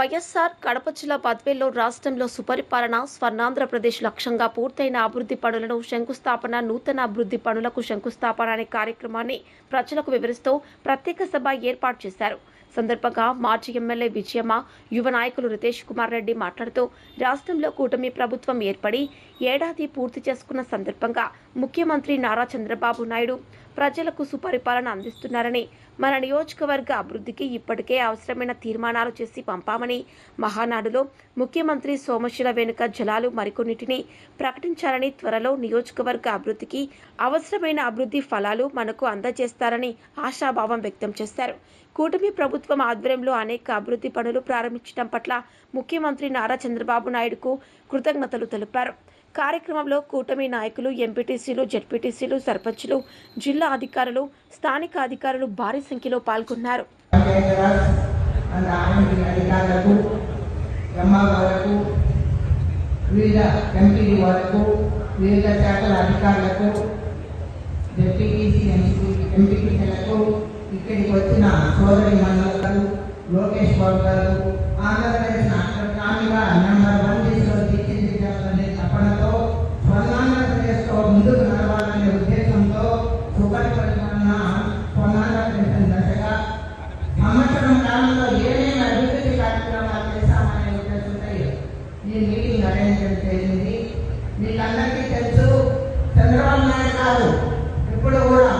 వైఎస్ఆర్ కడప జిల్లా బద్వేల్లో రాష్ట్రంలో సుపరిపాలన స్వర్ణాంధ్రప్రదేశ్ లక్ష్యంగా పూర్తయిన అభివృద్ధి పనులను శంకుస్థాపన నూతన అభివృద్ధి పనులకు శంకుస్థాపన అనే కార్యక్రమాన్ని ప్రజలకు వివరిస్తూ ప్రత్యేక సభ ఏర్పాటు చేశారు. సందర్భంగా మాజీ ఎమ్మెల్యే విజయమ్మ యువ నాయకులు రితేష్ కుమార్ రెడ్డి మాట్లాడుతూ రాష్ట్రంలో కూటమి ప్రభుత్వం ఏర్పడి ఏడాది పూర్తి చేసుకున్న సందర్భంగా ముఖ్యమంత్రి నారా చంద్రబాబు నాయుడు ప్రజలకు సుపరిపాలన అందిస్తున్నారని మన నియోజకవర్గ అభివృద్ధికి ఇప్పటికే అవసరమైన తీర్మానాలు చేసి పంపామని మహానాడులో ముఖ్యమంత్రి సోమశిల వెనుక జలాలు మరికొన్నిటిని ప్రకటించాలని త్వరలో నియోజకవర్గ అభివృద్ధికి అవసరమైన అభివృద్ధి ఫలాలు మనకు అందజేస్తారని ఆశాభావం వ్యక్తం చేశారు. కూటమి ప్రభుత్వం ఆధ్వర్యంలో అనేక అభివృద్ధి పనులు ప్రారంభించడం పట్ల ముఖ్యమంత్రి నారా చంద్రబాబు నాయుడుకు కృతజ్ఞతలు తెలిపారు. కార్యక్రమంలో కూటమి నాయకులు ఎంపీటీసీలు జెడ్పీటీసీలు సర్పంచ్లు జిల్లా అధికారులు స్థానిక అధికారులు భారీ సంఖ్యలో పాల్గొన్నారు. వివిధ ఎంపీడీ వివిధ శాఖల అధికారులకు డిప్యూటీసీ ఎంపీటీసీలకు ఇక్కడికి వచ్చిన సోదరి మండలు లోకేష్ బాబు గారు ఆంధ్రప్రదేశ్ రాష్ట్ర గ్రామీణ నెంబర్ వన్ లిస్టులో తీర్చిదిద్దాలనే తపనతో స్వర్ణాంధ్రప్రదేశ్తో ముందుకు నడవాలనే ఉద్దేశంతో సుపరిపాలన స్వర్ణాంధ్రప్రదేశ్ దశగా సంవత్సరం కాలంలో ఏమేమి అభివృద్ధి కార్యక్రమాలు చేశామనే ఉద్దేశంతో ఈ మీటింగ్ అరేంజ్ చేయడం జరిగింది మీకందరికీ తెలుసు చంద్రబాబు నాయుడు గారు ఇప్పుడు కూడా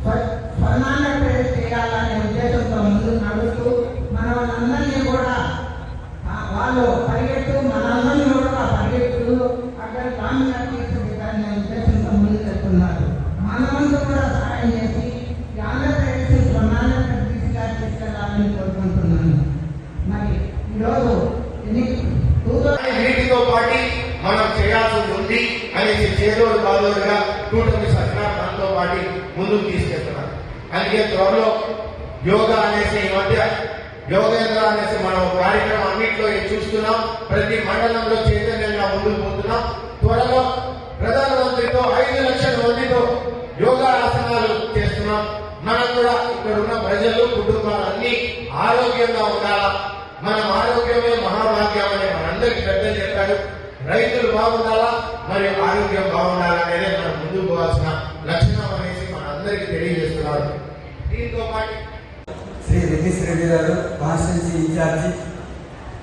స్వ- స్వర్ణాంధ్రప్రదేశ్ చేయాలనే ఉద్దేశంతో ముందుకు నడుస్తూ మనల్ని కూడా ఆ, వాళ్ళు పరిగెత్తు మనందరినీ కూడా పరిగెత్తు అక్కడ గ్రామీణ తీర్చిదిద్దాలనే ఉద్దేశంతో ముందుకు వెళ్తున్నారు మనమంతా కూడా సహాయం చేసి ఈ ఆంధ్రప్రదేశ్ స్వర్ణాంధ్రప్రదేశ్ దిశగా తీసుకెళ్ళాలని కోరుకుంటున్నాను మరి ఈరోజు ఎన్ని టూ థౌసండ్ వీటితో పాటు మనం చేయాల్సి ఉంది అనేసి చేదోడు బాదోడుగా కూటమి సర్కార్ మనతో పాటు ముందుకు తీసుకెళ్తున్నారు అయ్యే త్వరలో యోగా అనేసి ఈ మధ్య యోగేంద్ర అనేసి మనం కార్యక్రమం అన్నింటిలో చూస్తున్నాం? ప్రతి మండలంలో చైతన్యంగా ముందుకు పోతున్నాం. త్వరలో ప్రధానమంత్రితో ఐదు లక్షల మందితో యోగా ఆసనాలు చేస్తున్నాం. మనం కూడా ఇక్కడ ఉన్న ప్రజలు కుటుంబాలు అన్ని ఆరోగ్యంగా ఉండాలా? మనం ఆరోగ్యమే మహాభాగ్యం అని మనందరికి పెద్దలు చెప్పాడు రైతులు బాగుండాలా? మరియు ఆరోగ్యం బాగుండాలా అనేది మనం ముందుకు పోవాల్సిన లక్షణం అనేసి మనందరికీ తెలియజేస్తున్నారు. దీంతో పాటు శ్రీ రితీష్ రెడ్డి గారు constituency in charge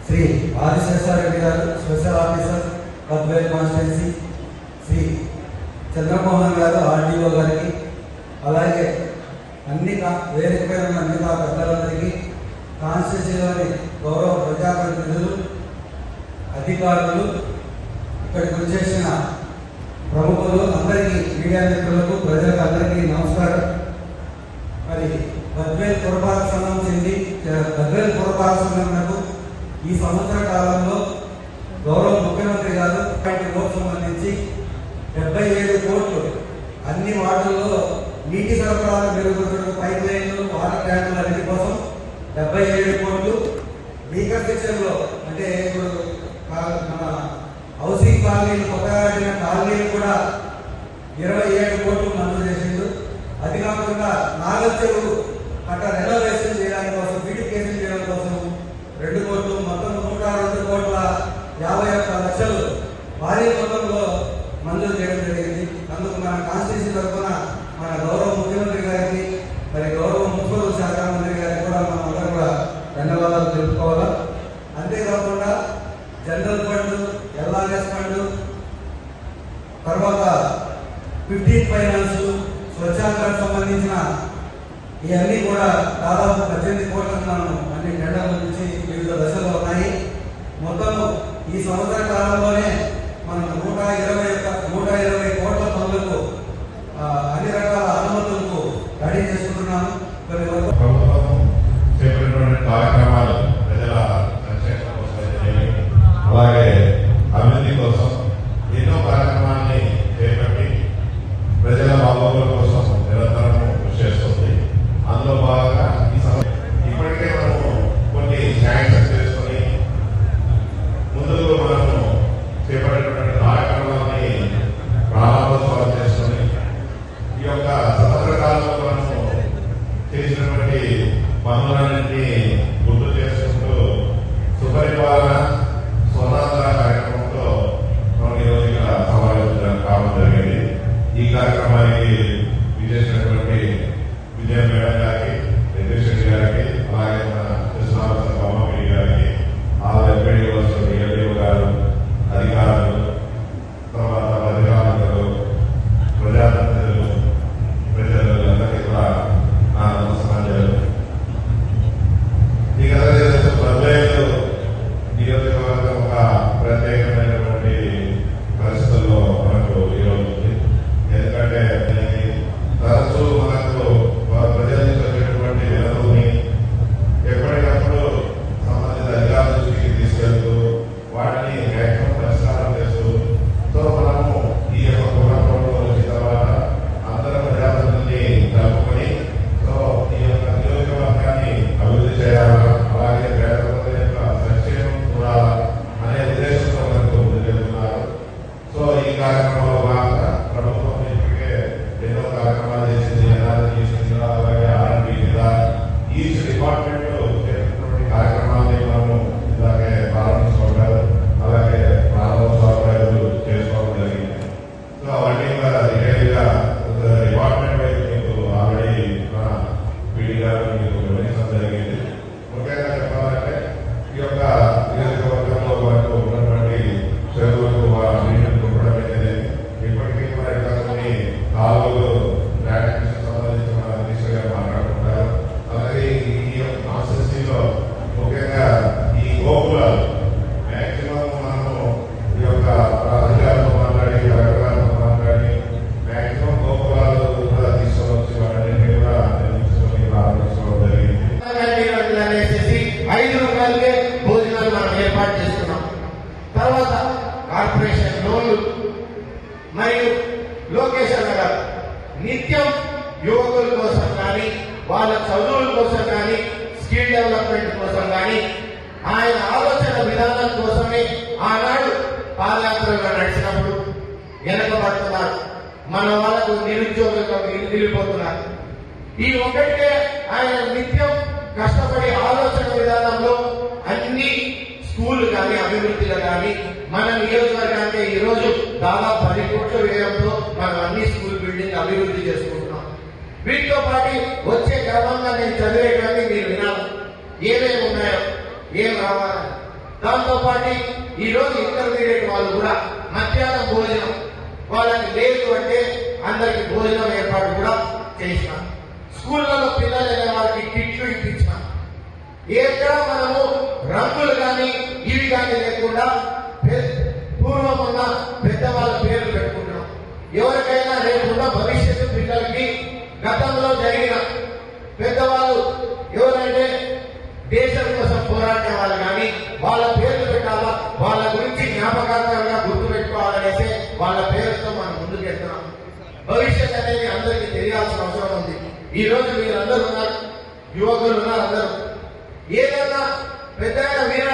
Shri Adiseshara Reddy గారు special officer Padvel constituency Shri Chandramohan గారు ఆర్డీఓ గారికి అలాగే అన్ని కా- వేదిక ఉన్న అన్ని మా పెద్దలందరికీ కాన్స్టిట్యూన్సీలోని గౌరవ ప్రజాప్రతినిధులు అధికారులు ఇక్కడికి వచ్చేసిన ప్రముఖులు అందరికీ మీడియా మిత్రులకు ప్రజలకు అందరికీ సంవత్సర కాలంలో గౌరవ ముఖ్యమంత్రి గారు రోడ్ సంబంధించి డెబ్బై ఏడు కోట్లు అన్ని వార్డుల్లో నీటి సరఫరా మెరుగుపరచడం పైప్ లైన్లు వాటర్ ట్యాంకుల అన్నిటి కోసం డెబ్బై ఏడు కోట్లు. రీకన్స్ట్రక్షన్లో అంటే ఇప్పుడు మన హౌసింగ్ కాలనీలు కొత్తగా కట్టిన కాలనీలు కూడా ఇరవై ఏడు కోట్లు మంజూరు చేసిండు. అది కాకుండా నాగర్ చెరువు అక్కడ రెనోవేషన్ చేయడానికి కోసం బ్యూటిఫికేషన్ చేయడం కోసం రెండు కోట్లు మొత్తం నూట రెండు కోట్ల యాభై ఒక్క లక్షలు భారీ మొత్తంలో మంజూరు చేయడం జరిగింది అందుకు మన కాన్స్టిట్యూషన్ తరఫున మన గౌరవ ముఖ్యమంత్రి గారికి మరి గౌరవ మున్సిపల్ శాఖ మంత్రి గారికి కూడా మనం అందరం కూడా ధన్యవాదాలు తెలుపుకోవాలా అంతేకాకుండా జనరల్ ఫండ్ ఎల్ఆర్ఎస్ ఫండ్ తర్వాత ఫిఫ్టీన్ ఫైనాన్స్ స్వచ్ఛాంధ్రకు సంబంధించిన ఇవన్నీ కూడా దాదాపు పద్దెనిమిది కోట్ల మనం అన్ని టెండర్ల నుంచి వివిధ దశలో ఉన్నాయి. మొత్తం ఈ సంవత్సర కాలంలోనే మనం నూట ఇరవై ఒక్క నూట ఇరవై కోట్ల పనులకు ఆ, అన్ని రకాల అనుమతులకు రెడీ చేసుకుంటున్నాము కొన్ని వరకు ప్రభుత్వం చేపట్టినటువంటి కార్యక్రమాలు ప్రజల సంక్షేమం కోసం అయితేనేమి, అలాగే అభివృద్ధి కోసం ఎన్నో కార్యక్రమాన్ని చేపట్టి ప్రజల కోసం నిరంతరం కృషి చేస్తుంది. అందులో భాగంగా ఈ సమయం ఇప్పటికే మనము కొన్ని శాంక్షన్ చేసుకుని ముందుకు మనము చేపట్టినటువంటి కార్యక్రమాన్ని ప్రారంభోత్సవం చేసుకుని ఈ యొక్క సంవత్సర కాలంలో మనము చేసినటువంటి పనులన్నీ Deus para a plateia ఏర్పాటు చేస్తున్నాం తర్వాత కార్పొరేషన్ లోన్లు మరియు లోకేష్ గారు నిత్యం యువకుల కోసం కానీ వాళ్ళ చదువుల కోసం కానీ స్కిల్ డెవలప్మెంట్ కోసం కానీ ఆయన ఆలోచన విధానం కోసమే ఆనాడు పాదయాత్రగా నడిచినప్పుడు వెనకబడుతున్నారు. మన వాళ్ళకు నిరుద్యోగులకు నిలిపోతున్నారు. ఈ ఒక్కటే ఆయన నిత్యం కష్టపడే ఆలోచన విధానంలో అన్ని స్కూల్ కానీ అభివృద్ధిలో కానీ మన నియోజకవర్గానికి ఈరోజు దాదాపు పది కోట్ల వ్యయంతో మనం అన్ని స్కూల్ బిల్డింగ్ అభివృద్ధి చేసుకుంటున్నాం. వీటితో పాటు వచ్చే క్రమంగా నేను చదివేటువంటి మీరు వినాలి. ఏమేమి ఉన్నాయో ఏం రావాలి? దాంతో పాటు ఈరోజు ఇంటర్మీడియట్ వాళ్ళు కూడా మధ్యాహ్నం భోజనం. వాళ్ళకి లేదు అంటే అందరికి భోజనం ఏర్పాటు కూడా చేసినాం. స్కూళ్ళలో పిల్లలు వాళ్ళకి కిట్లు ఇప్పించాం ఎక్కడ మనం Y el atrás, mete.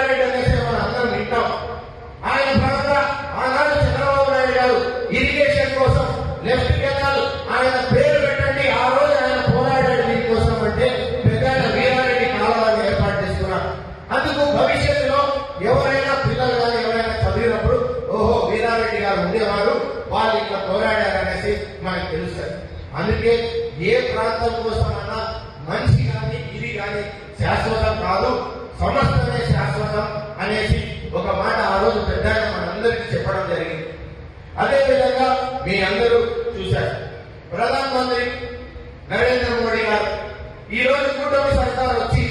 మీ అందరూ చూశారు. ప్రధానమంత్రి నరేంద్ర మోడీ గారు ఈ రోజు కూటమి సర్కార్ వచ్చి